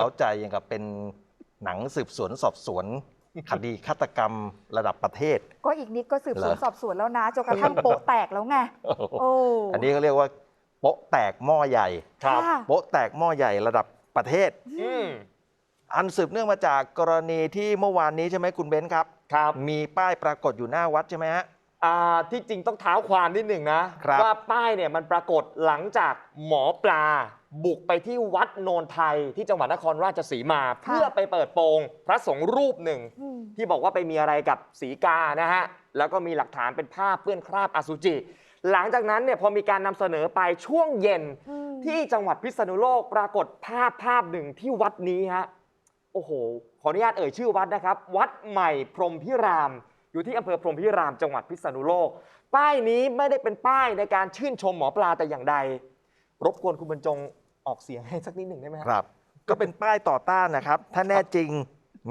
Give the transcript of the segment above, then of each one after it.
เล้าใจอย่างกับเป็นหนังสืบสวนสอบสวนคดีฆาตกรรมระดับประเทศ ก็อีกนิดก็สืบสวนเหรอสอบสวนแล้วนะจนกระทั่งโป๊ะแตกแล้วไงโอ้อันนี้เขาเรียกว่าโป๊ะแตกหม้อใหญ่ครับค่ะโป๊ะแตกหม้อใหญ่ระดับประเทศอืมอันสืบเนื่องมาจากกรณีที่เมื่อวานนี้ใช่ไหมคุณเบนซ์ครับครับมีป้ายปรากฏอยู่หน้าวัดใช่ไหมฮะ อ่าที่จริงต้องเท้าความนิดหนึ่งนะ ครับ ว่าป้ายเนี่ยมันปรากฏหลังจากหมอปลา บุกไปที่วัดโนนไทยที่จังหวัดนครราชสีมา เพื่อไปเปิดโปงพระสงฆ์รูปหนึ่ง อืม ที่บอกว่าไปมีอะไรกับสีกานะฮะ แล้วก็มีหลักฐานเป็นภาพเปื้อนคราบอสุจิ หลังจากนั้นเนี่ยพอมีการนำเสนอไปช่วงเย็นอืม ที่จังหวัดพิษณุโลกปรากฏภาพภาพหนึ่งที่วัดนี้ฮะ โอ้โห ขออนุญาตเอ่ยชื่อวัดนะครับ วัดใหม่พรหมพิราม อยู่ที่อำเภอพรหมพิรามจังหวัดพิษณุโลก ป้ายนี้ไม่ได้เป็นป้ายในการชื่นชมหมอปลาแต่อย่างใด รบกวนคุณบรรจงออกเสียงให้สักนิดหนึ่งได้ไหมครับ ก็เป็นป้ายต่อต้านนะครับ ถ้าแน่จริง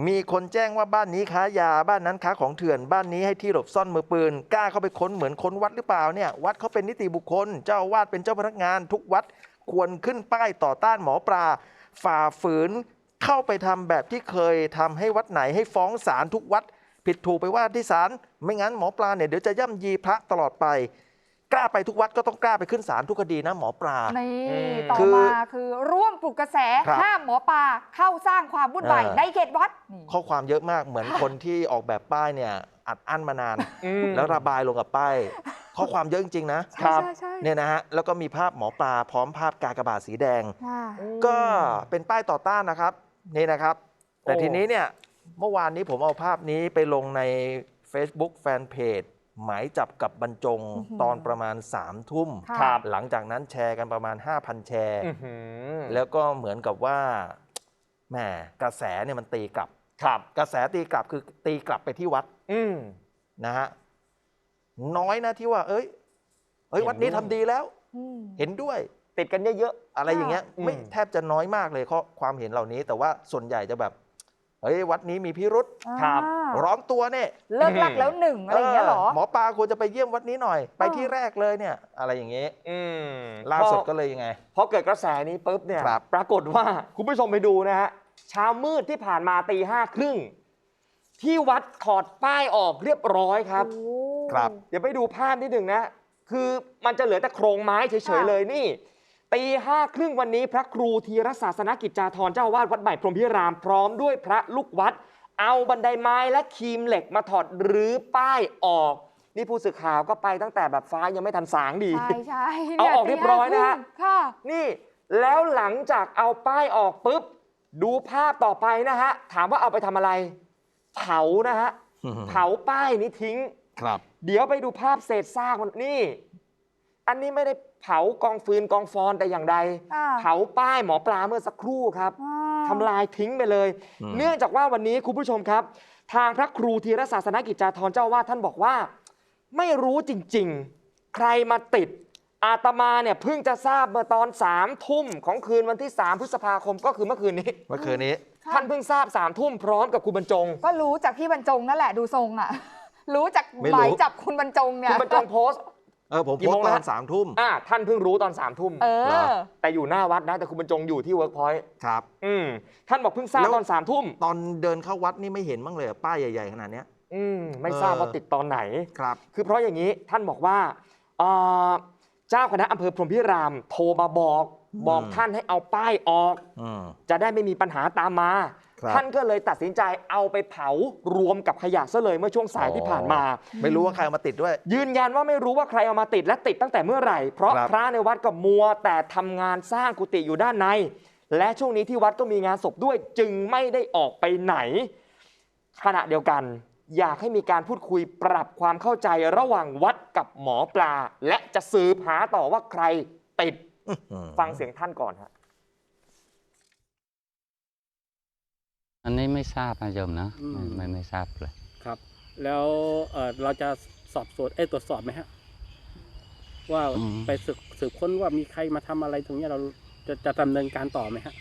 มีคนแจ้งว่าบ้านนี้ค้ายาบ้านนั้นค้าของเถื่อนบ้านนี้ให้ที่หลบซ่อนมือปืนกล้าเข้าไปค้นเหมือนค้นวัดหรือเปล่าเนี่ยวัดเขาเป็นนิติบุคคล เจ้าอาวาดเป็นเจ้าพนักงานทุกวัดควรขึ้นป้ายต่อต้านหมอปลาฝ่าฝืนเข้าไปทำแบบที่เคยทำให้วัดไหนให้ฟ้องศาลทุกวัด ผิดถูกไปว่าที่ศาลไม่งั้นหมอปลาเนี่ยเดี๋ยวจะย่ำยีพระตลอดไป กล้าไปทุกวัดก็ต้องกล้าไปขึ้นศาลทุกคดีนะหมอปลา นี่อืมต่อคือมาคือร่วมปลุกกระแสครับ ห้ามหมอปลาเข้าสร้างความวุ่นวายเออในเขตวัดนี่ ข้อความเยอะมากเหมือนคนที่ออกแบบป้ายเนี่ยอัดอั้นมานาน อืม แล้วระบายลงกับป้าย ข้อความเยอะจริงๆนะใช่ครับ ใช่ใช่เนี่ยนะฮะแล้วก็มีภาพหมอปลาพร้อมภาพกากบาทสีแดง ค่ะ ก็เป็นป้ายต่อต้านนะครับนี่นะครับ แต่โอ้ ทีนี้เนี่ย เมื่อวานนี้ผมเอาภาพนี้ไปลงใน Facebook Fanpage หมายจับกับบรรจงอื้อหือตอนประมาณ3ามทุ่ม ค่ะ ครับ หลังจากนั้นแชร์กันประมาณ 5,000 แชร์ อื้อหือแล้วก็เหมือนกับว่าแหมกระแสเนี่ยมันตีกลับ ครับกระแสตีกลับคือตีกลับไปที่วัดอืม นะฮะน้อยนะที่ว่า เอ้ยเอ้ย เห็นวัดนี้ด้วย ทำดีแล้ว อืม เห็นด้วย ติดกันเยอะ อะไรอย่างเงี้ยอืมไม่แทบจะน้อยมากเลยข้อความเห็นเหล่านี้ แต่ว่าส่วนใหญ่จะแบบ เฮ้ยวัดนี้มีพิรุษครับอ่าร้อนตัวเนี่ยเลิกลักแล้วหนึ่งอะไรอย่างเงี้ยเหรอหมอปลาควรจะไปเยี่ยมวัดนี้หน่อย ไปเออที่แรกเลยเนี่ย อะไรอย่างเงี้ยๆอืมล่าสุดพอก็เลยยังไงพอเกิดกระแสนี้ปุ๊บเนี่ยครับปรากฏว่าคุณผู้ชมไปดูนะฮะเช้ามืดที่ผ่านมาตีห้าครึ่งที่วัดถอดป้ายออกเรียบร้อยครับโอ้ครับ เดี๋ยวไปดูภาพนิดหนึ่งนะ คือมันจะเหลือแต่โครงไม้เฉยค่ะๆเลยนี่ ตีห้าครึ่งวันนี้พระครูธีรศาสนกิจจาธรเจ้าอาวาดวัดใหม่พรหมพิรามพร้อมด้วยพระลูกวัด เอาบันไดไม้และครีมเหล็กมาถอดหรือป้ายออก นี่ผู้สื่อข่าวก็ไปตั้งแต่แบบฟ้ายังไม่ทันสางดี ใช่ใช่เอาออกตีเรียบร้อยนะฮะห้าครึ่งค่ะ นี่แล้วหลังจากเอาป้ายออกปุ๊บ ดูภาพต่อไปนะฮะ ถามว่าเอาไปทำอะไร เผานะฮะ เผาป้ายนี้ทิ้ง ครับ เดี๋ยวไปดูภาพเศษซากมันนี่ อันนี้ไม่ได้ เผากองฟืนกองฟอนแต่อย่างใดอ่าเผาป้ายหมอปลาเมื่อสักครู่ครับ อ่า ทำลายทิ้งไปเลย อืม เนื่องจากว่าวันนี้คุณผู้ชมครับ ทางพระครูธีรศาสนกิจจาธรเจ้าอาวาดท่านบอกว่า ไม่รู้จริงๆ ใครมาติด อาตมาเนี่ยเพิ่งจะทราบเมื่อตอนสามทุ่มของคืนวันที่ 3 พฤษภาคมก็คือเมื่อคืนนี้ เมื่อคืนนี้ ค่ะ ท่านเพิ่งทราบสามทุ่มพร้อมกับคุณบรรจง ก็รู้จากพี่บรรจงนั่นแหละดูทรงอะ รู้จากไม่รู้ หมายจับคุณบรรจงเนี่คุย ณบรรจงโพสต์ เออผมกี่โพสโมงต์ตนะอนสามทุ่มอ่าท่านเพิ่งรู้ตอนสามทุ่มเอเหรออ แต่อยู่หน้าวัดนะแต่คุณบรรจงอยู่ที่เวิร์กพอยต์ครับ อืมท่านบอกเพิ่งทราบแล้ว ตอนสามทุ่มตอนเดินเข้าวัดนี่ไม่เห็นบ้างเลยเหรอป้ายใหญ่ ๆ ขนาดเนี้ย อืมไม่ทราบเออ ว่าติดตอนไหน ครับ คือเพราะอย่างนี้ท่านบอกว่าเอ่อเจ้าคณะอำเภอพรหมพิรามโทรมาบอก อืม บอกท่านให้เอาป้ายออก อืมจะได้ไม่มีปัญหาตามมา ครับท่านก็เลยตัดสินใจเอาไปเผารวมกับขยะซะเลยเมื่อช่วงสายที่ผ่านมา ไม่รู้ว่าใครเอามาติดด้วย ยืนยันว่าไม่รู้ว่าใครเอามาติดและติดตั้งแต่เมื่อไหร่ เพราะครับ พระในวัดกับมัวแต่ทำงานสร้างกุฏิอยู่ด้านใน และช่วงนี้ที่วัดก็มีงานศพด้วยจึงไม่ได้ออกไปไหน ขณะเดียวกัน อยากให้มีการพูดคุยปรับความเข้าใจระหว่างวัดกับหมอปลา และจะสืบหาต่อว่าใครติดอืมฟังเสียงท่านก่อนฮะ อันนี้ไม่ทราบนะโยมนะอืมไม่ไม่ไม่ทราบเลย ครับ แล้วเอ่อเราจะสอบสวนเอ้ยตรวจสอบไหมฮะ ว่าอืม ไปสืบสืบค้นว่ามีใครมาทำอะไรตรงเนี้ยเราจะจะดำเนินการต่อไหมฮะ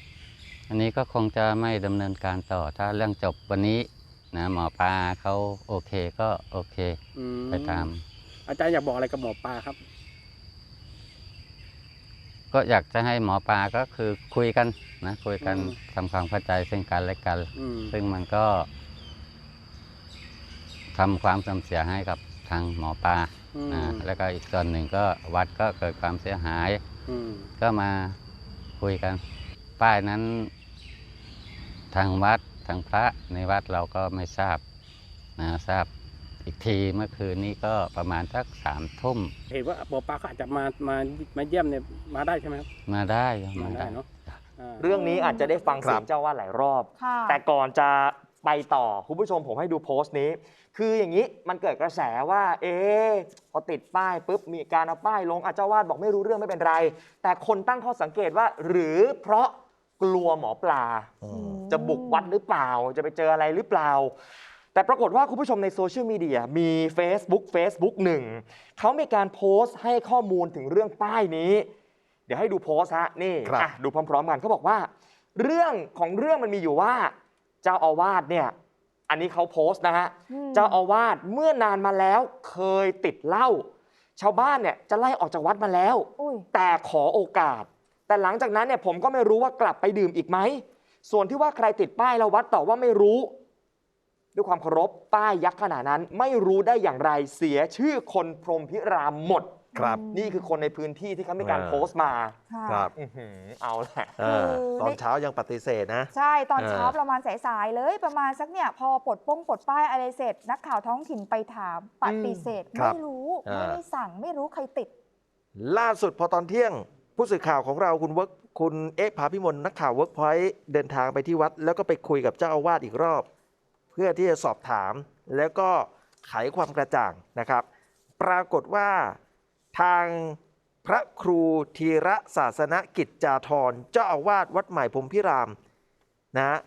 อันนี้ก็คงจะไม่ดำเนินการต่อ ถ้าเรื่องจบวันนี้นะหมอปลาเขาโอเคก็โอเค อืมไปตาม อาจารย์อยากบอกอะไรกับหมอปลาครับ ก็อยากจะให้หมอปลาก็คือคุยกันนะคุยกันอืม ทำความเข้าใจซึ่งกันและกัน อืมซึ่งมันก็ทำความเสื่อมเสียให้กับทางหมอปลาอืมนะแล้วก็อีกส่วนหนึ่งก็วัดก็เกิดความเสียหาย อืมก็มาคุยกัน ป้ายนั้น ทางวัดทางพระในวัดเราก็ไม่ทราบนะทราบ อีกทีเมื่อคืนนี้ก็ประมาณสักสามทุ่มเห็นว่าหมอปลาเขาอาจจะมามามาเยี่ยมเนี่ยมาได้ใช่ไหมครับมาได้ครับมามาได้ได้เนาะาเรื่องนี้อาจจะได้ฟังครัเสียบงเจ้าว่าหลายรอบ ค่ะ แต่ก่อนจะไปต่อคุณผู้ชมผมให้ดูโพสต์นี้ คืออย่างนี้มันเกิดกระแสว่า เอ๊ะพอติดป้ายปุ๊บมีการเอาป้ายลงอาเจ้าวาดบอกไม่รู้เรื่องไม่เป็นไร แต่คนตั้งข้อสังเกตว่า หรือเพราะกลัวหมอปลาอืมจะบุกวัดหรือเปล่า จะไปเจออะไรหรือเปล่า แต่ปรากฏว่าคุณผู้ชมในโซเชียลมีเดียมี Facebook Facebook หนึ่งเขามีการโพสต์ให้ข้อมูลถึงเรื่องป้ายนี้ เดี๋ยวให้ดูโพสต์ฮะนี่ครับ อะดูพร้อมๆกันเขาบอกว่า เรื่องของเรื่องมันมีอยู่ว่า เจ้าอาวาสเนี่ยอันนี้เขาโพสต์นะฮะอืม เจ้าอาวาสเมื่อนานมาแล้วเคยติดเหล้าชาวบ้านเนี่ยจะไล่ออกจากวัดมาแล้ว อุ้ย แต่ขอโอกาส แต่หลังจากนั้นเนี่ยผมก็ไม่รู้ว่ากลับไปดื่มอีกไหม ส่วนที่ว่าใครติดป้ายแล้ววัดตอบว่าไม่รู้ ด้วยความเคารพป้ายยักษ์ขนาดนั้น ไม่รู้ได้อย่างไรเสียชื่อคนพรหมพิรามหมด ครับ นี่คือคนในพื้นที่ที่เขามีการอ่า โพสต์มาค่ะครับอื้อหือเอาแหละ อ่าคือตอนเช้ายังปฏิเสธนะ ใช่ตอนเออเช้าประมาณสายๆเลยประมาณสักเนี่ยพอปลดป้งปลดป้ายอะไรเสร็จ นักข่าวท้องถิ่นไปถามปฏิเสธครับไม่รู้อ่า ไม่ได้สั่งไม่รู้ใครติด ล่าสุดพอตอนเที่ยง ผู้สื่อข่าวของเราคุณเวิร์กคุณเอ๊ะพาพิมลนักข่าวเวิร์กพอยต์เดินทางไปที่วัด แล้วก็ไปคุยกับเจ้าอาวาสอีกรอบเพื่อที่จะสอบถาม แล้วก็ไขความกระจ่างนะครับ ปรากฏว่าทางพระครูธีระศาสนกิจจาธรเจ้าอาวาสวัดใหม่พรหมพิรามนะฮะ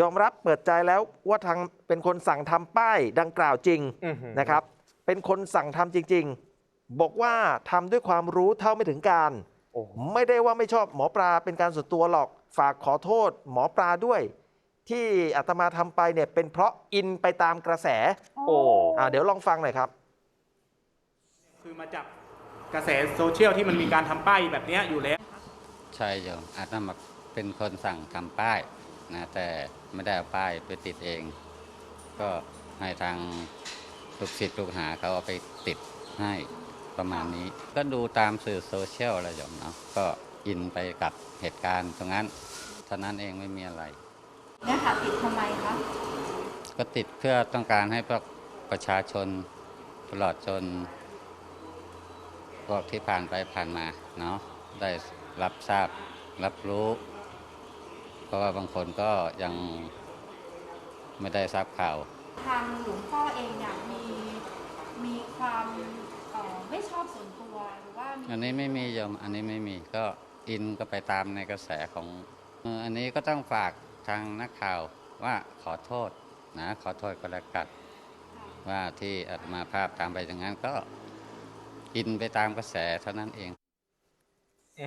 ยอมรับเปิดใจแล้วว่าทางเป็นคนสั่งทำป้ายดังกล่าวจริงอื้อหือนะครับ เป็นคนสั่งทำจริง ๆ บอกว่าทำด้วยความรู้เท่าไม่ถึงการโอ้โหไม่ได้ว่าไม่ชอบหมอปลาเป็นการส่วนตัวหรอกฝากขอโทษหมอปลาด้วย ที่อาตมาทำไปเนี่ยเป็นเพราะอินไปตามกระแส โอ้อ่าเดี๋ยวลองฟังหน่อยครับ คือมาจากกระแสโซเชียลที่มันมีการทำป้ายแบบเนี้ยอยู่แล้ว ใช่โยมอาตมาเป็นคนสั่งทำป้ายนะแต่ไม่ได้เอาป้ายไปติดเอง ก็ให้ทางลูกศิษย์ลูกหาเขาเอาไปติดให้ประมาณนี้ ก็ดูตามสื่อโซเชียลอะไรโยมเนาะก็อินไปกับเหตุการณ์ตรงนั้นเท่านั้นเองไม่มีอะไร เนี่ยค่ะติดทำไมคะก็ติดเพื่อต้องการให้พวกประชาชนตลอดจนพวกที่ผ่านไปผ่านมาเนาะได้รับทราบรับรู้ เพราะว่าบางคนก็ยังไม่ได้ทราบข่าว ทางหลวงพ่อเองเนี่ยมีมีความเอ่อไม่ชอบส่วนตัวหรือว่ามีอันนี้ไม่มีโยมอันนี้ไม่มีก็อินก็ไปตามในกระแสของเอ่ออันนี้ก็ต้องฝาก ทางนักข่าวว่าขอโทษนะขอโทษก็แล้วกันว่าที่อาตมาภาพตามไปอย่างนั้นก็อินไปตามกระแสเท่านั้นเอง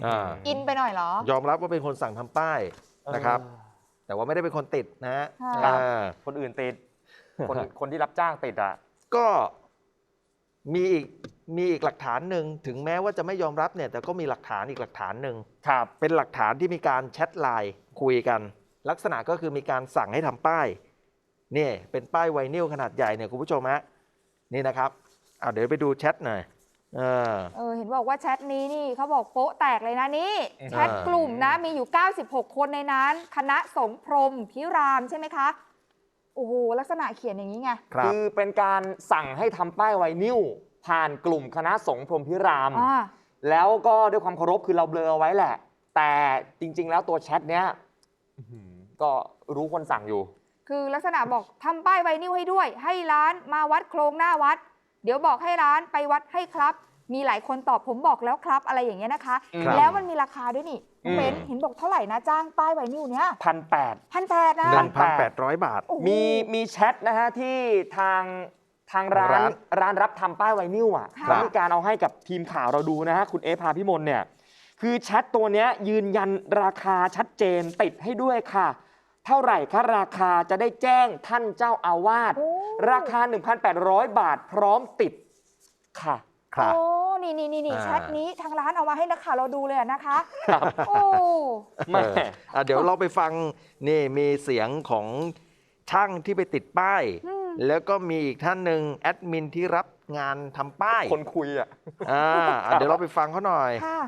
อ่าอินไปหน่อยเหรอ ยอมรับว่าเป็นคนสั่งทำป้ายนะครับ แต่ว่าไม่ได้เป็นคนติดนะฮะค่ะ อ่าคนอื่นติด คนคนที่รับจ้างติดอะ ก็มีอีกมีอีกหลักฐานหนึ่งถึงแม้ว่าจะไม่ยอมรับเนี่ย แต่ก็มีหลักฐานอีกหลักฐานหนึ่งครับ เป็นหลักฐานที่มีการแชทไลน์คุยกัน ลักษณะก็คือมีการสั่งให้ทำป้ายนี่เป็นป้ายไวนิลขนาดใหญ่เนี่ยคุณผู้ชมฮะนี่นะครับอ่าเดี๋ยวไปดูแชทหน่อยเออเออเห็นบอกว่าแชทนี้นี่เขาบอกโป๊ะแตกเลยนะนี่อืมแชทกลุ่มนะมีอยู่ 96 คนในนั้น คณะสงฆ์พรหมพิรามใช่ไหมคะโอ้โหลักษณะเขียนอย่างนี้ไงครับคือเป็นการสั่งให้ทำป้ายไวนิลผ่านกลุ่มคณะสงฆ์พรหมพิรามอ่าแล้วก็ด้วยความเคารพคือเราเบลอเอาไว้แหละ แต่จริง ๆ แล้วตัวแชทเนี้ยอื้อหือ ก็รู้คนสั่งอยู่ คือลักษณะบอกทำป้ายไวนิลให้ด้วย ให้ร้านมาวัดโครงหน้าวัด เดี๋ยวบอกให้ร้านไปวัดให้ครับ มีหลายคนตอบผมบอกแล้วครับอะไรอย่างเงี้ยนะคะ ครับแล้วมันมีราคาด้วยนี่น้องอืมเบนเห็นบอกเท่าไหร่นะจ้างป้ายไวนิลเนี้ยพันแปด พันแปดนะ หนึ่งพันแปดร้อยบาท โอ้โห มีมีแชทนะฮะที่ทางทางร้าร้านนร้านรับทำป้ายไวนิลอะค่ะ เขามีการเอาให้กับทีมข่าวเราดูนะฮะ คุณเอพาพิมลเนี่ย คือแชทตัวเนี้ยยืนยันราคาชัดเจนติดให้ด้วยค่ะ เท่าไหร่คะราคาจะได้แจ้งท่านเจ้าอาวาสโอ้ ราคา 1,800 บาทพร้อมติดค่ะ ครับ โอ้นี่นี่นี่นี่อ่า แชทนี้ทางร้านเอามาให้นักข่าวเราดูเลยอะนะคะครับ โอ้ แม่ เอออะเดี๋ยวเราไปฟังนี่มีเสียงของช่างที่ไปติดป้าย อืม แล้วก็มีอีกท่านหนึ่งแอดมินที่รับงานทำป้ายคนคุยอะ อ่าอะเดี๋ยวเราไปฟังเขาหน่อย ค่ะ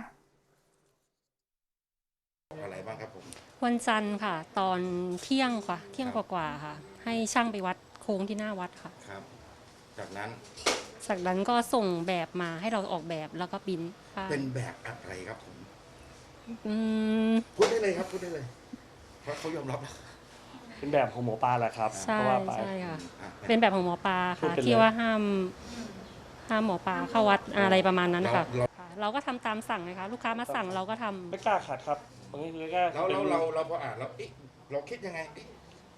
อะไรบ้างครับผม วันจันทร์ค่ะ ตอนเที่ยงค่ะ เที่ยงกว่าๆค่ะ ให้ช่างไปวัดโค้งที่หน้าวัดค่ะ ครับ จากนั้นจากนั้นก็ส่งแบบมาให้เราออกแบบแล้วก็ปริ้นป้ายเป็นแบบอะไรครับผมอืม พูดได้เลยครับพูดได้เลย เพราะเขายอมรับแล้วเป็นแบบของหมอปลาแหละครับใช่ก็ว่าไป ใช่ค่ะ อะเป็นแบบของหมอปลาพูดค่ะไปเลย ที่ว่าห้ามห้ามหมอปลาเข้าวัดอะไรประมาณนั้นค่ะเรา ค่ะ เราก็ทำตามสั่งนะคะ ลูกค้ามาสั่งเราก็ทำไม่กล้าขัดครับ บางทีคือแค่เราเราเราเราพออ่านเราเอ๊ะเราคิดยังไงเอ๊ะ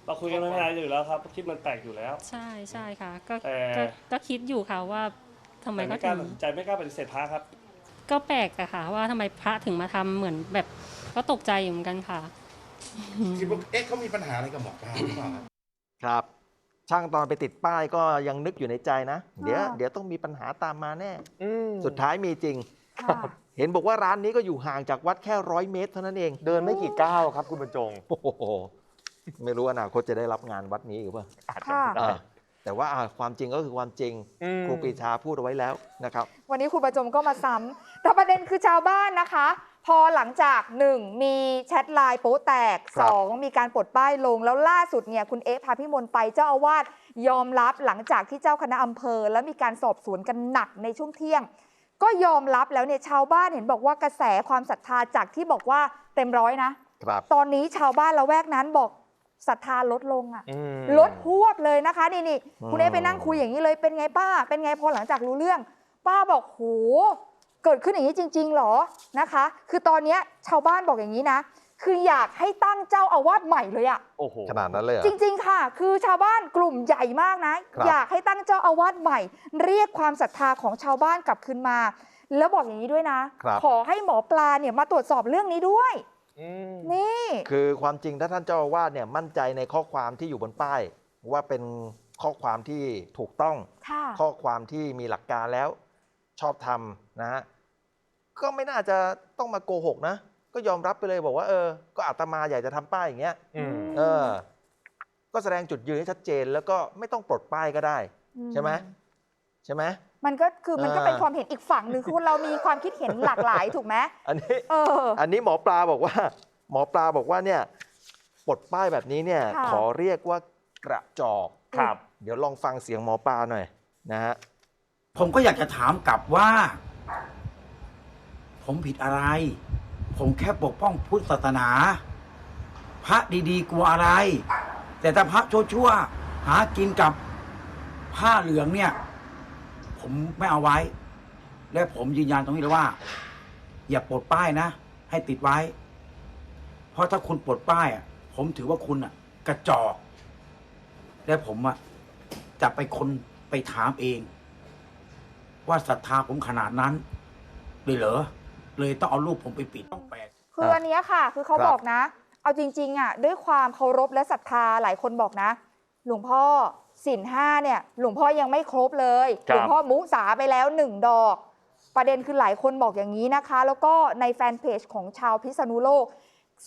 เราคุยกันมานานอยู่แล้วครับคิดมันแปลกอยู่แล้ว ใช่ใช่ค่ะก็แต่ ก็ก็คิดอยู่ค่ะว่าทำไมแต่ก็ไม่กถึล้างตัดสินใจไม่กล้าปฏิเสธพระครับ ก็แปลกอะค่ะ ว่าทำไมพระถึงมาทำเหมือนแบบก็ตกใจอยู่เหมือนกันค่ะ คิดว่าเอ๊ะเขามีปัญหาอะไรกับหมอปลาหรือเปล่าครับ ครับ ช่างตอนไปติดป้ายก็ยังนึกอยู่ในใจนะ เดี๋ยวค่ะเดี๋ยวต้องมีปัญหาตามมาแน่ อืมสุดท้ายมีจริง ค่ะ เห็นบอกว่าร้านนี้ก็อยู่ห่างจากวัดแค่ร้อยเมตรเท่านั้นเอง เดินไม่กี่ก้าวครับคุณบรรจง โอ้โหไม่รู้อนาคตจะได้รับงานวัดนี้หรือเปล่าอาจจะค่ะไม่ได้อ่าแต่ว่าอ่าความจริงก็คือความจริงอืม ครูปรีชาพูดเอาไว้แล้วนะครับ วันนี้คุณประจมก็มาซ้ำแต่ประเด็นคือชาวบ้านนะคะ พอหลังจาก 1 มีแชทไลน์โป๊แตก ครับ 2 มีการปลดป้ายลงแล้วล่าสุดเนี่ยคุณเอ๊ะพาพิมลไปเจ้าอาวาสยอมรับหลังจากที่เจ้าคณะอำเภอ แล้วมีการสอบสวนกันหนักในช่วงเที่ยง ก็ยอมรับแล้วเนี่ยชาวบ้านเห็นบอกว่ากระแสความศรัทธาจากที่บอกว่าเต็มร้อยนะ ครับ ตอนนี้ชาวบ้านละแวกนั้นบอกศรัทธาลดลงอะอืม ลดหวบเลยนะคะนี่นี่อืมคุณเอไปนั่งคุยอย่างนี้เลยเป็นไงป้า เป็นไงพอหลังจากรู้เรื่อง ป้าบอกโหเกิดขึ้นอย่างนี้จริง ๆ หรอนะคะ คือตอนเนี้ยชาวบ้านบอกอย่างนี้นะ คืออยากให้ตั้งเจ้าอาวาสใหม่เลยอะโอ้โห ขนาดนั้นเลยเหรอ จริง ๆ ค่ะ คือชาวบ้านกลุ่มใหญ่มากนะ ครับ อยากให้ตั้งเจ้าอาวาสใหม่ เรียกความศรัทธาของชาวบ้านกลับคืนมา แล้วบอกอย่างนี้ด้วยนะ ครับ ขอให้หมอปลาเนี่ยมาตรวจสอบเรื่องนี้ด้วย อืมนี่ คือความจริงถ้าท่านเจ้าอาวาสเนี่ยมั่นใจในข้อความที่อยู่บนป้าย ว่าเป็นข้อความที่ถูกต้อง ค่ะ ข้อความที่มีหลักการแล้วชอบทำนะฮะก็ไม่น่าจะต้องมาโกหกนะ ก็ยอมรับไปเลยบอกว่าเออ ก็อาตมาอยากจะทำป้ายอย่างเงี้ย อืม เออ ก็แสดงจุดยืนให้ชัดเจนแล้วก็ไม่ต้องปลดป้ายก็ได้ ใช่ไหมใช่ไหม มันก็คือมันก็เออเป็นความเห็นอีกฝั่งหนึ่งคือเรามีความคิดเห็นหลากหลายถูกไหมอันนี้ เออ อันนี้หมอปลาบอกว่า หมอปลาบอกว่าเนี่ยปลดป้ายแบบนี้เนี่ย ค่ะ ขอเรียกว่ากระจอก ครับ เดี๋ยวลองฟังเสียงหมอปลาหน่อยนะฮะ ผมก็อยากจะถามกลับว่า ผมผิดอะไร ผมแค่ปกป้องพุทธศาสนา พระดีๆกลัวอะไร แต่ถ้าพระชั่วๆหากินกับผ้าเหลืองเนี่ย ผมไม่เอาไว้ และผมยืนยันตรงนี้เลยว่า อย่าปลดป้ายนะ ให้ติดไว้ เพราะถ้าคุณปลดป้ายอะ ผมถือว่าคุณอะ กระจอก และผมอะจะไปคนไปถามเอง ว่าศรัทธาผมขนาดนั้นเลยเหรอ เลยต้องเอารูปผมไปปิดต้องแปลก คืออันเนี้ยค่ะ คือเขาครับ บอกนะ เอาจริงๆอะด้วยความเคารพและศรัทธาหลายคนบอกนะ หลวงพ่อสินห้าเนี่ย หลวงพ่อยังไม่ครบเลยครับหลวงพ่อมุสาไปแล้วหนึ่งดอก ประเด็นคือหลายคนบอกอย่างนี้นะคะ แล้วก็ในแฟนเพจของชาวพิษณุโลก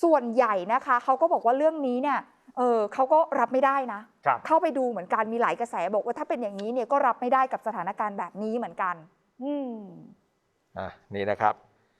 ส่วนใหญ่นะคะเขาก็บอกว่าเรื่องนี้เนี่ยเออเขาก็รับไม่ได้นะ ครับ เข้าไปดูเหมือนกันมีหลายกระแสบอกว่าถ้าเป็นอย่างนี้เนี่ยก็รับไม่ได้กับสถานการณ์แบบนี้เหมือนกัน อืม อะนี่นะครับ